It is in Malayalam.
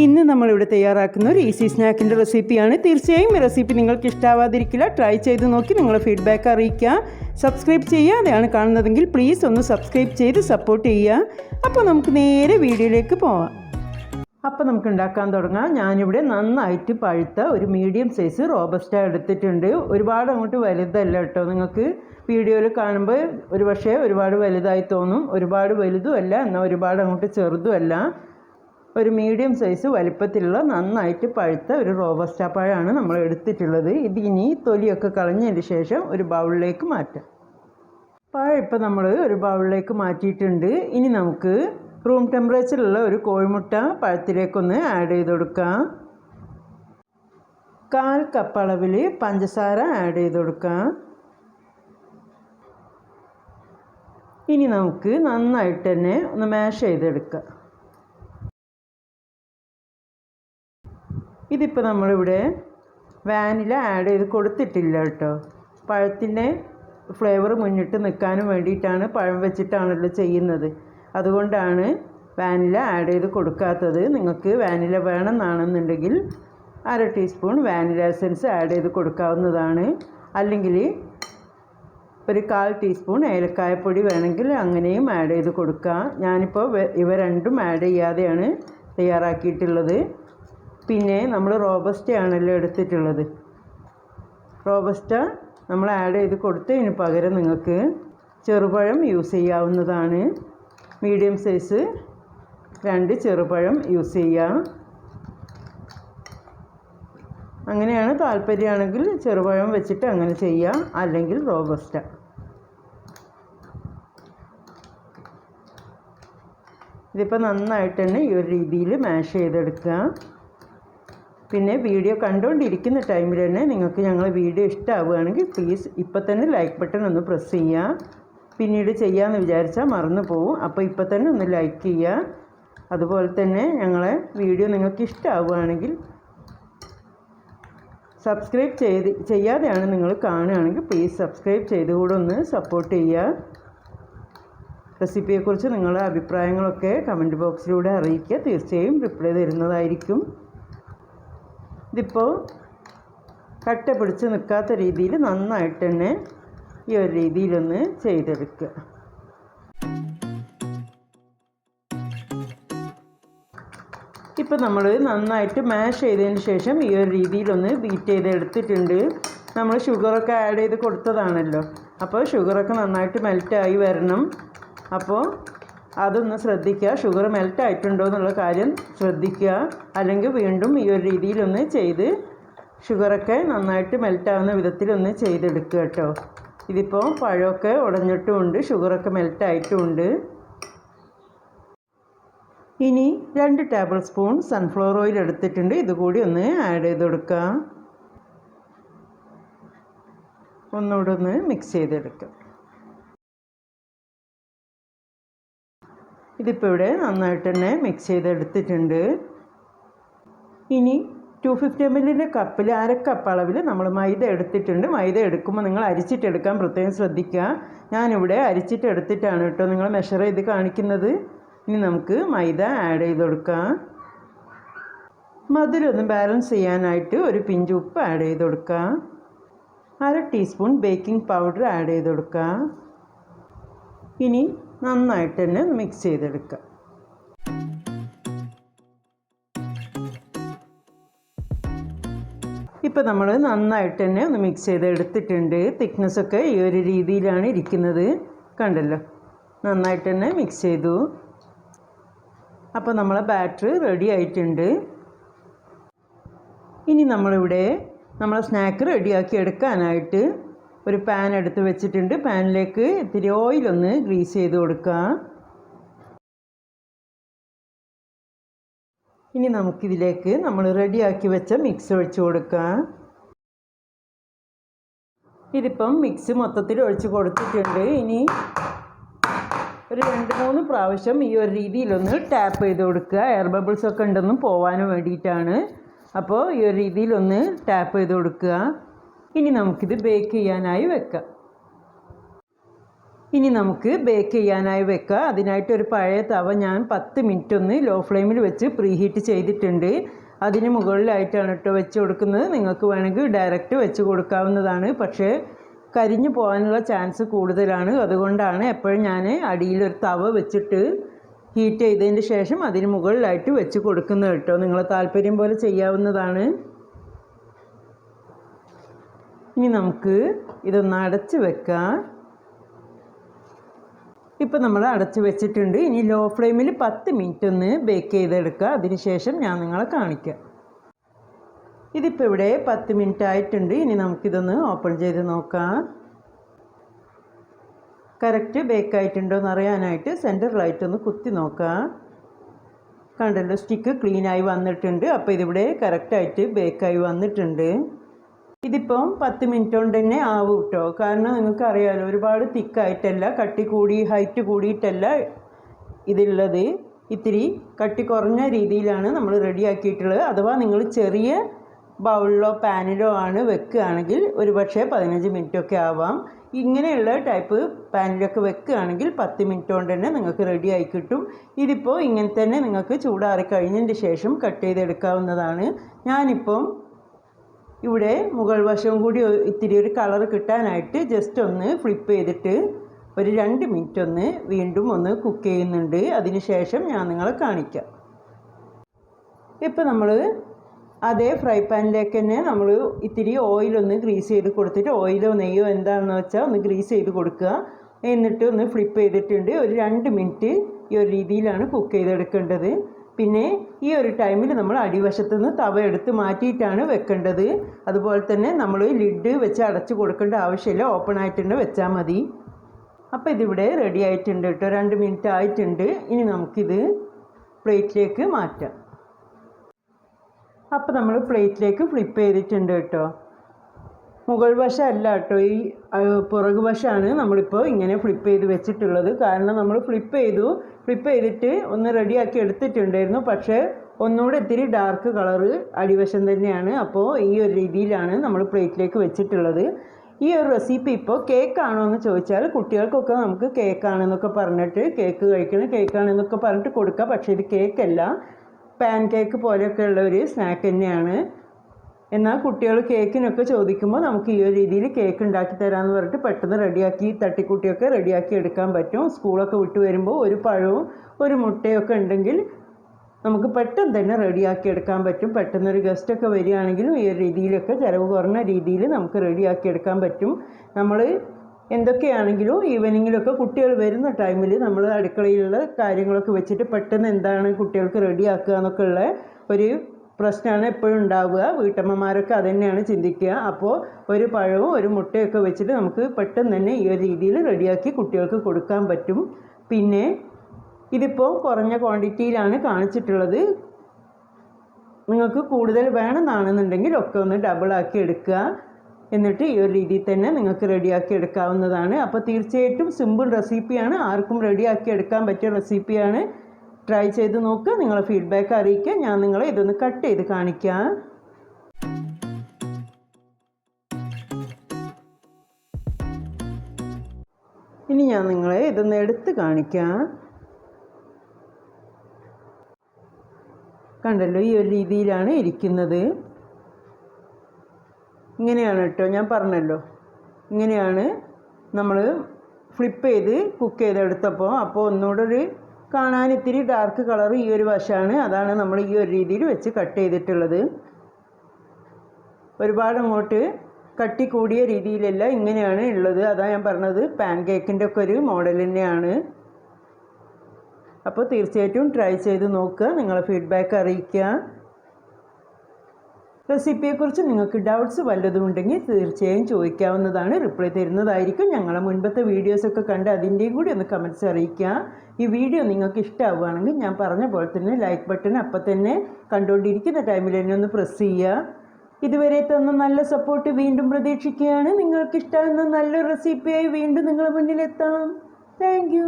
ഇന്ന് നമ്മളിവിടെ തയ്യാറാക്കുന്ന ഒരു ഈസി സ്നാക്കിന്റെ റെസിപ്പിയാണ് തീർച്ചയായും ഈ റെസിപ്പി നിങ്ങൾക്ക് ഇഷ്ടാവാതിരിക്കില്ല. ട്രൈ ചെയ്ത് നോക്കി നിങ്ങളുടെ ഫീഡ്ബാക്ക് അറിയിക്കുക സബ്സ്ക്രൈബ് ചെയ്യാതെയാണ് കാണുന്നതെങ്കിൽ പ്ലീസ് ഒന്ന് സബ്സ്ക്രൈബ് ചെയ്ത് സപ്പോർട്ട് ചെയ്യുക. അപ്പോൾ നമുക്ക് നേരെ വീഡിയോയിലേക്ക് പോവാം. അപ്പോൾ നമുക്ക് ഉണ്ടാക്കാൻ തുടങ്ങാം. ഞാനിവിടെ നന്നായിട്ട് പഴുത്ത ഒരു മീഡിയം സൈസ് റോബസ്റ്റ എടുത്തിട്ടുണ്ട്. ഒരുപാട് അങ്ങോട്ട് വലുതല്ല കേട്ടോ. നിങ്ങൾക്ക് വീഡിയോയിൽ കാണുമ്പോൾ ഒരു പക്ഷേ ഒരുപാട് വലുതായി തോന്നും. ഒരുപാട് വലുതും അല്ല എന്നാൽ ഒരുപാട് അങ്ങോട്ട് ചെറുതും അല്ല ഒരു മീഡിയം സൈസ് വലിപ്പത്തിലുള്ള നന്നായിട്ട് പഴുത്ത ഒരു റോബസ്റ്റ പഴമാണ് നമ്മൾ എടുത്തിട്ടുള്ളത്. ഇത് ഇനി തൊലിയൊക്കെ കളഞ്ഞതിന് ശേഷം ഒരു ബൗളിലേക്ക് മാറ്റാം. പഴം ഇപ്പോൾ നമ്മൾ ഒരു ബൗളിലേക്ക് മാറ്റിയിട്ടുണ്ട്. ഇനി നമുക്ക് റൂം ടെമ്പറേച്ചറിലുള്ള ഒരു കോഴിമുട്ട പഴത്തിലേക്കൊന്ന് ആഡ് ചെയ്ത് കൊടുക്കാം. കാൽ കപ്പ് അളവിൽ പഞ്ചസാര ആഡ് ചെയ്ത് കൊടുക്കാം. ഇനി നമുക്ക് നന്നായിട്ട് തന്നെ ഒന്ന് മാഷ് ചെയ്തെടുക്കാം. ഇതിപ്പോൾ നമ്മളിവിടെ വാനില ആഡ് ചെയ്ത് കൊടുത്തിട്ടില്ല കേട്ടോ. പഴത്തിന്റെ ഫ്ലേവർ മുന്നിട്ട് നിൽക്കാനും വേണ്ടിയിട്ടാണ് പഴം വെച്ചിട്ടാണല്ലോ ചെയ്യുന്നത്. അതുകൊണ്ടാണ് വാനില ആഡ് ചെയ്ത് കൊടുക്കാത്തത്. നിങ്ങൾക്ക് വാനില വേണമെന്നാണെന്നുണ്ടെങ്കിൽ അര ടീസ്പൂൺ വാനില എസൻസ് ആഡ് ചെയ്ത് കൊടുക്കാവുന്നതാണ്. അല്ലെങ്കിൽ ഒരു കാൽ ടീസ്പൂൺ ഏലക്കായപ്പൊടി വേണമെങ്കിൽ അങ്ങനെയും ആഡ് ചെയ്ത് കൊടുക്കാം. ഞാനിപ്പോൾ ഇവ രണ്ടും ആഡ് ചെയ്യാതെയാണ് തയ്യാറാക്കിയിട്ടുള്ളത്. പിന്നെ നമ്മൾ റോബസ്റ്റ ആണല്ലോ എടുത്തിട്ടുള്ളത്. റോബസ്റ്റ നമ്മൾ ആഡ് ചെയ്ത് കൊടുത്തതിന് പകരം നിങ്ങൾക്ക് ചെറുപഴം യൂസ് ചെയ്യാവുന്നതാണ്. മീഡിയം സൈസ് രണ്ട് ചെറുപഴം യൂസ് ചെയ്യാം. അങ്ങനെയാണ് താല്പര്യമാണെങ്കിൽ ചെറുപഴം വെച്ചിട്ട് അങ്ങനെ ചെയ്യാം അല്ലെങ്കിൽ റോബസ്റ്റ ഇതിപ്പോൾ നന്നായിട്ട് തന്നെ ഈ ഒരു രീതിയിൽ മാഷ് ചെയ്തെടുക്കുക. പിന്നെ വീഡിയോ കണ്ടുകൊണ്ടിരിക്കുന്ന ടൈമിൽ തന്നെ നിങ്ങൾക്ക് ഞങ്ങൾ വീഡിയോ ഇഷ്ടമാവുകയാണെങ്കിൽ പ്ലീസ് ഇപ്പം തന്നെ ലൈക്ക് ബട്ടൺ ഒന്ന് പ്രസ് ചെയ്യുക പിന്നീട് ചെയ്യാമെന്ന് വിചാരിച്ചാൽ മറന്നു പോവും. അപ്പോൾ ഇപ്പം തന്നെ ഒന്ന് ലൈക്ക് ചെയ്യുക അതുപോലെ തന്നെ ഞങ്ങളെ വീഡിയോ നിങ്ങൾക്ക് ഇഷ്ടമാവുകയാണെങ്കിൽ സബ്സ്ക്രൈബ് ചെയ്ത് ചെയ്യാതെയാണ് നിങ്ങൾ കാണുകയാണെങ്കിൽ പ്ലീസ് സബ്സ്ക്രൈബ് ചെയ്ത് കൂടെ ഒന്ന് സപ്പോർട്ട് ചെയ്യുക റെസിപ്പിയെക്കുറിച്ച് നിങ്ങളുടെ അഭിപ്രായങ്ങളൊക്കെ കമന്റ് ബോക്സിലൂടെ അറിയിക്കുക. തീർച്ചയായും റിപ്ലൈ തരുന്നതായിരിക്കും. ഇതിപ്പോൾ കട്ട പിടിച്ച് നിൽക്കാത്ത രീതിയിൽ നന്നായിട്ട് തന്നെ ഈ ഒരു രീതിയിലൊന്ന് ചെയ്തെടുക്കുക. ഇപ്പോൾ നമ്മൾ നന്നായിട്ട് മാഷ് ചെയ്തതിന് ശേഷം ഈ ഒരു രീതിയിലൊന്ന് ബീറ്റ് ചെയ്ത് എടുത്തിട്ടുണ്ട്. നമ്മൾ ഷുഗറൊക്കെ ആഡ് ചെയ്ത് കൊടുത്തതാണല്ലോ. അപ്പോൾ ഷുഗറൊക്കെ നന്നായിട്ട് മെൽറ്റായി വരണം. അപ്പോൾ അതൊന്ന് ശ്രദ്ധിക്കുക. ഷുഗർ മെൽറ്റ് ആയിട്ടുണ്ടോ എന്നുള്ള കാര്യം ശ്രദ്ധിക്കുക. അല്ലെങ്കിൽ വീണ്ടും ഈ ഒരു രീതിയിലൊന്ന് ചെയ്ത് ഷുഗറൊക്കെ നന്നായിട്ട് മെൽറ്റാവുന്ന വിധത്തിലൊന്ന് ചെയ്തെടുക്കുക കേട്ടോ. ഇതിപ്പോൾ പഴമൊക്കെ ഉടഞ്ഞിട്ടുമുണ്ട്. ഷുഗറൊക്കെ മെൽറ്റായിട്ടുമുണ്ട് ഇനി രണ്ട് ടേബിൾ സ്പൂൺ സൺഫ്ലവർ ഓയിൽ എടുത്തിട്ടുണ്ട് ഇതുകൂടി ഒന്ന് ആഡ് ചെയ്ത് കൊടുക്കുക ഒന്നുകൂടെ ഒന്ന് മിക്സ് ചെയ്തെടുക്കുക ഇതിപ്പോൾ ഇവിടെ നന്നായിട്ട് തന്നെ മിക്സ് ചെയ്തെടുത്തിട്ടുണ്ട്. ഇനി ടു ഫിഫ്റ്റി എം എല്ലിന്റെ കപ്പിൽ അര കപ്പ് അളവിൽ നമ്മൾ മൈദ എടുത്തിട്ടുണ്ട്. മൈദ എടുക്കുമ്പോൾ നിങ്ങൾ അരിച്ചിട്ടെടുക്കാൻ പ്രത്യേകം ശ്രദ്ധിക്കുക. ഞാനിവിടെ അരിച്ചിട്ടെടുത്തിട്ടാണ് കേട്ടോ നിങ്ങൾ മെഷർ ചെയ്ത് കാണിക്കുന്നത്. ഇനി നമുക്ക് മൈദ ആഡ് ചെയ്ത് കൊടുക്കാം. മധുരം ഒന്ന് ബാലൻസ് ചെയ്യാനായിട്ട് ഒരു പിഞ്ച് ഉപ്പ് ആഡ് ചെയ്ത് കൊടുക്കാം. അര ടീസ്പൂൺ ബേക്കിംഗ് പൗഡർ ആഡ് ചെയ്ത് കൊടുക്കാം. ഇനി നന്നായിട്ട് തന്നെ മിക്സ് ചെയ്തെടുക്കുക. ഇപ്പോൾ നമ്മൾ നന്നായിട്ട് തന്നെ ഒന്ന് മിക്സ് ചെയ്തെടുത്തിട്ടുണ്ട്. തിക്നെസ്സൊക്കെ ഈ ഒരു രീതിയിലാണ് ഇരിക്കുന്നത്. കണ്ടല്ലോ? നന്നായിട്ട് തന്നെ മിക്സ് ചെയ്തു. അപ്പോൾ നമ്മളെ ബാറ്റർ റെഡി ആയിട്ടുണ്ട്. ഇനി നമ്മളിവിടെ നമ്മളെ സ്നാക്ക് റെഡിയാക്കി എടുക്കാനായിട്ട് ഒരു പാൻ എടുത്ത് വെച്ചിട്ടുണ്ട്. പാനിലേക്ക് ഇത്തിരി ഓയിലൊന്ന് ഗ്രീസ് ചെയ്ത് കൊടുക്കുക ഇനി നമുക്കിതിലേക്ക് നമ്മൾ റെഡിയാക്കി വെച്ച മിക്സ് ഒഴിച്ച് കൊടുക്കുക ഇതിപ്പം മിക്സ് മൊത്തത്തിൽ ഒഴിച്ച് കൊടുത്തിട്ടുണ്ട്. ഇനി ഒരു രണ്ട് മൂന്ന് പ്രാവശ്യം ഈ ഒരു രീതിയിലൊന്ന് ടാപ്പ് ചെയ്ത് കൊടുക്കുക. എയർ ബബിൾസൊക്കെ ഉണ്ടെന്നും പോകാനും വേണ്ടിയിട്ടാണ്. അപ്പോൾ ഈ ഒരു രീതിയിലൊന്ന് ടാപ്പ് ചെയ്ത് കൊടുക്കുക. ഇനി നമുക്കിത് ബേക്ക് ചെയ്യാനായി വെക്കാം. ഇനി നമുക്ക് ബേക്ക് ചെയ്യാനായി വെക്കുക അതിനായിട്ട് ഒരു പഴയ തവ ഞാൻ പത്ത് മിനിറ്റ് ഒന്ന് ലോ ഫ്ലെയിമിൽ വെച്ച് പ്രീ ഹീറ്റ് ചെയ്തിട്ടുണ്ട്. അതിന് മുകളിലായിട്ടാണ് കേട്ടോ വെച്ച് കൊടുക്കുന്നത്. നിങ്ങൾക്ക് വേണമെങ്കിൽ ഡയറക്റ്റ് വെച്ച് കൊടുക്കാവുന്നതാണ്. പക്ഷേ കരിഞ്ഞു പോകാനുള്ള ചാൻസ് കൂടുതലാണ്. അതുകൊണ്ടാണ് എപ്പോഴും ഞാൻ അടിയിലൊരു തവ വെച്ചിട്ട് ഹീറ്റ് ചെയ്തതിന് ശേഷം അതിന് മുകളിലായിട്ട് വെച്ച് കൊടുക്കുന്നത് കേട്ടോ നിങ്ങളെ താല്പര്യം പോലെ ചെയ്യാവുന്നതാണ്. ഇനി നമുക്ക് ഇതൊന്ന് അടച്ച് വെക്കാം. ഇപ്പം നമ്മൾ അടച്ച് വെച്ചിട്ടുണ്ട്. ഇനി ലോ ഫ്ലെയിമിൽ പത്ത് മിനിറ്റ് ഒന്ന് ബേക്ക് ചെയ്തെടുക്കുക. അതിനുശേഷം ഞാൻ നിങ്ങളെ കാണിക്കാം. ഇതിപ്പോൾ ഇവിടെ പത്ത് മിനിറ്റ് ആയിട്ടുണ്ട്. ഇനി നമുക്കിതൊന്ന് ഓപ്പൺ ചെയ്ത് നോക്കാം. കറക്റ്റ് ബേക്ക് ആയിട്ടുണ്ടോ എന്ന് അറിയാനായിട്ട് സെന്ററിലായിട്ടൊന്ന് കുത്തി നോക്കാം. കണ്ടല്ലോ സ്റ്റിക്ക് ക്ലീനായി വന്നിട്ടുണ്ട്. അപ്പോൾ ഇതിവിടെ കറക്റ്റായിട്ട് ബേക്കായി വന്നിട്ടുണ്ട്. ഇതിപ്പം പത്ത് മിനിറ്റ് കൊണ്ട് തന്നെ ആവും കേട്ടോ കാരണം നിങ്ങൾക്ക് അറിയാമല്ലോ ഒരുപാട് തിക്കായിട്ടല്ല കട്ടി കൂടി ഹൈറ്റ് കൂടിയിട്ടല്ല ഇതുള്ളത്. ഇത്തിരി കട്ടി കുറഞ്ഞ രീതിയിലാണ് നമ്മൾ റെഡിയാക്കിയിട്ടുള്ളത് അഥവാ നിങ്ങൾ ചെറിയ ബൗളിലോ പാനിലോ ആണ് വെക്കുകയാണെങ്കിൽ ഒരു പക്ഷേ പതിനഞ്ച് മിനിറ്റൊക്കെ ആവാം. ഇങ്ങനെയുള്ള ടൈപ്പ് പാനിലൊക്കെ വെക്കുകയാണെങ്കിൽ പത്ത് മിനിറ്റ് കൊണ്ട് തന്നെ നിങ്ങൾക്ക് റെഡി ആയി കിട്ടും. ഇതിപ്പോൾ ഇങ്ങനെ തന്നെ നിങ്ങൾക്ക് ചൂടാറി കഴിഞ്ഞതിന് ശേഷം കട്ട് ചെയ്തെടുക്കാവുന്നതാണ്. ഞാനിപ്പം ഇവിടെ മുകൾ വശവും കൂടി ഇത്തിരി ഒരു കളർ കിട്ടാനായിട്ട് ജസ്റ്റ് ഒന്ന് ഫ്ലിപ്പ് ചെയ്തിട്ട് ഒരു രണ്ട് മിനിറ്റ് ഒന്ന് വീണ്ടും ഒന്ന് കുക്ക് ചെയ്യുന്നുണ്ട്. അതിന് ശേഷം ഞാൻ നിങ്ങളെ കാണിക്കാം. ഇപ്പം നമ്മൾ അതേ ഫ്രൈ പാനിലേക്ക് തന്നെ നമ്മൾ ഇത്തിരി ഓയിലൊന്ന് ഗ്രീസ് ചെയ്ത് കൊടുത്തിട്ട് ഓയിലോ നെയ്യോ എന്താണെന്ന് വെച്ചാൽ ഒന്ന് ഗ്രീസ് ചെയ്ത് കൊടുക്കുക. എന്നിട്ട് ഒന്ന് ഫ്ലിപ്പ് ചെയ്തിട്ടുണ്ട്. ഒരു രണ്ട് മിനിറ്റ് ഈ ഒരു രീതിയിലാണ് കുക്ക് ചെയ്തെടുക്കേണ്ടത്. പിന്നെ ഈ ഒരു ടൈമിൽ നമ്മൾ അടിവശത്തു നിന്ന് തവ എടുത്ത് മാറ്റിയിട്ടാണ് വെക്കേണ്ടത്. അതുപോലെ തന്നെ നമ്മൾ ലിഡ് വെച്ച് അടച്ച് കൊടുക്കേണ്ട ആവശ്യമില്ല. ഓപ്പൺ ആയിട്ട് തന്നെ വെച്ചാൽ മതി. അപ്പോൾ ഇതിവിടെ റെഡി ആയിട്ടുണ്ട് കേട്ടോ. രണ്ട് മിനിറ്റ് ആയിട്ടുണ്ട്. ഇനി നമുക്കിത് പ്ലേറ്റിലേക്ക് മാറ്റാം. അപ്പോൾ നമ്മൾ പ്ലേറ്റിലേക്ക് ഫ്ലിപ്പ് ചെയ്തിട്ടുണ്ട് കേട്ടോ. മുകൾ വശമല്ല കേട്ടോ. ഈ പുറകു വശമാണ് നമ്മളിപ്പോൾ ഇങ്ങനെ ഫ്ലിപ്പ് ചെയ്ത് വെച്ചിട്ടുള്ളത്. കാരണം നമ്മൾ ഫ്ലിപ്പ് ചെയ്തു. ഫ്ലിപ്പ് ചെയ്തിട്ട് ഒന്ന് റെഡിയാക്കി എടുത്തിട്ടുണ്ടായിരുന്നു. പക്ഷേ ഒന്നുകൂടെ ഇത്തിരി ഡാർക്ക് കളറ് അടിവശം തന്നെയാണ്. അപ്പോൾ ഈ ഒരു രീതിയിലാണ് നമ്മൾ പ്ലേറ്റിലേക്ക് വെച്ചിട്ടുള്ളത്. ഈ ഒരു റെസിപ്പി ഇപ്പോൾ കേക്കാണോ എന്ന് ചോദിച്ചാൽ കുട്ടികൾക്കൊക്കെ നമുക്ക് കേക്കാണെന്നൊക്കെ പറഞ്ഞിട്ട് കേക്ക് കഴിക്കണം കേക്കാണെന്നൊക്കെ പറഞ്ഞിട്ട് കൊടുക്കാം. പക്ഷേ ഇത് കേക്കല്ല പാൻ കേക്ക് പോലെയൊക്കെ ഉള്ള ഒരു സ്നാക്ക് തന്നെയാണ്. എന്നാൽ കുട്ടികൾ കേക്കിനൊക്കെ ചോദിക്കുമ്പോൾ നമുക്ക് ഈ ഒരു രീതിയിൽ കേക്ക് ഉണ്ടാക്കി തരാമെന്ന് പറഞ്ഞിട്ട് പെട്ടെന്ന് റെഡിയാക്കി തട്ടിക്കുട്ടിയൊക്കെ റെഡിയാക്കി എടുക്കാൻ പറ്റും. സ്കൂളൊക്കെ വിട്ടു വരുമ്പോൾ ഒരു പഴവും ഒരു മുട്ടയൊക്കെ ഉണ്ടെങ്കിൽ നമുക്ക് പെട്ടെന്ന് തന്നെ റെഡിയാക്കി എടുക്കാൻ പറ്റും. പെട്ടെന്ന് ഒരു ഗസ്റ്റൊക്കെ വരികയാണെങ്കിലും ഈ ഒരു രീതിയിലൊക്കെ ചിലവ് കുറഞ്ഞ രീതിയിൽ നമുക്ക് റെഡിയാക്കി എടുക്കാൻ പറ്റും. നമ്മൾ എന്തൊക്കെയാണെങ്കിലും ഈവനിങ്ങിലൊക്കെ കുട്ടികൾ വരുന്ന ടൈമിൽ നമ്മൾ അടുക്കളയിലുള്ള കാര്യങ്ങളൊക്കെ വെച്ചിട്ട് പെട്ടെന്ന് എന്താണ് കുട്ടികൾക്ക് റെഡിയാക്കുക എന്നൊക്കെ ഉള്ള ഒരു പ്രശ്നമാണ് എപ്പോഴും ഉണ്ടാവുക. വീട്ടമ്മമാരൊക്കെ അതുതന്നെയാണ് ചിന്തിക്കുക. അപ്പോൾ ഒരു പഴവും ഒരു മുട്ടയൊക്കെ വെച്ചിട്ട് നമുക്ക് പെട്ടെന്ന് തന്നെ ഈ ഒരു രീതിയിൽ റെഡിയാക്കി കുട്ടികൾക്ക് കൊടുക്കാൻ പറ്റും. പിന്നെ ഇതിപ്പോൾ കുറഞ്ഞ ക്വാണ്ടിറ്റിയിലാണ് കാണിച്ചിട്ടുള്ളത്. നിങ്ങൾക്ക് കൂടുതൽ വേണമെന്നാണെന്നുണ്ടെങ്കിൽ ഒക്കെ ഒന്ന് ഡബിളാക്കി എടുക്കുക. എന്നിട്ട് ഈ ഒരു രീതിയിൽ തന്നെ നിങ്ങൾക്ക് റെഡിയാക്കി എടുക്കാവുന്നതാണ്. അപ്പോൾ തീർച്ചയായിട്ടും സിമ്പിൾ റെസിപ്പിയാണ് ആർക്കും റെഡിയാക്കി എടുക്കാൻ പറ്റിയ റെസിപ്പിയാണ് ട്രൈ ചെയ്ത് നോക്കുക നിങ്ങൾ ഫീഡ്ബാക്ക് അറിയിക്കുക ഞാൻ നിങ്ങളെ ഇതൊന്ന് കട്ട് ചെയ്ത് കാണിക്കാം. ഇനി ഞാൻ നിങ്ങളെ ഇതൊന്ന് എടുത്ത് കാണിക്കാം. കണ്ടല്ലോ ഈ ഒരു രീതിയിലാണ് ഇരിക്കുന്നത്. ഇങ്ങനെയാണ് കേട്ടോ ഞാൻ പറഞ്ഞല്ലോ. ഇങ്ങനെയാണ് നമ്മൾ ഫ്ലിപ്പ് ചെയ്ത് കുക്ക് ചെയ്തെടുത്തപ്പോൾ അപ്പോൾ ഒന്നുകൂടെ ഒരു കാണാൻ ഇത്തിരി ഡാർക്ക് കളർ ഈ ഒരു വശമാണ് അതാണ് നമ്മൾ ഈ ഒരു രീതിയിൽ വെച്ച് കട്ട് ചെയ്തിട്ടുള്ളത്. ഒരുപാട് അങ്ങോട്ട് കട്ടി കൂടിയ രീതിയിലല്ല ഇങ്ങനെയാണ് ഉള്ളത്. അതാണ് ഞാൻ പറഞ്ഞത് പാൻ കേക്കിന്റെ ഒക്കെ ഒരു മോഡൽ തന്നെയാണ്. അപ്പോൾ തീർച്ചയായിട്ടും ട്രൈ ചെയ്ത് നോക്കുക. നിങ്ങളെ ഫീഡ്ബാക്ക് അറിയിക്കുക. റെസിപ്പിയെക്കുറിച്ച് നിങ്ങൾക്ക് ഡൗട്ട്സ് വല്ലതും ഉണ്ടെങ്കിൽ തീർച്ചയായും ചോദിക്കാവുന്നതാണ്. റിപ്ലൈ തരുന്നതായിരിക്കും. ഞങ്ങളെ മുൻപത്തെ വീഡിയോസൊക്കെ കണ്ട് അതിന്റെയും കൂടി ഒന്ന് കമന്റ്സ് അറിയിക്കുക. ഈ വീഡിയോ നിങ്ങൾക്ക് ഇഷ്ടമാവുകയാണെങ്കിൽ ഞാൻ പറഞ്ഞ പോലെ തന്നെ ലൈക്ക് ബട്ടൺ അപ്പം തന്നെ കണ്ടുകൊണ്ടിരിക്കുന്ന ടൈമിൽ തന്നെ ഒന്ന് പ്രസ് ചെയ്യുക. ഇതുവരെ തന്ന നല്ല സപ്പോർട്ട് വീണ്ടും പ്രതീക്ഷിക്കുകയാണ്. നിങ്ങൾക്ക് ഇഷ്ടമാകുന്ന നല്ലൊരു റെസിപ്പിയായി വീണ്ടും നിങ്ങളുടെ മുന്നിലെത്താം. താങ്ക്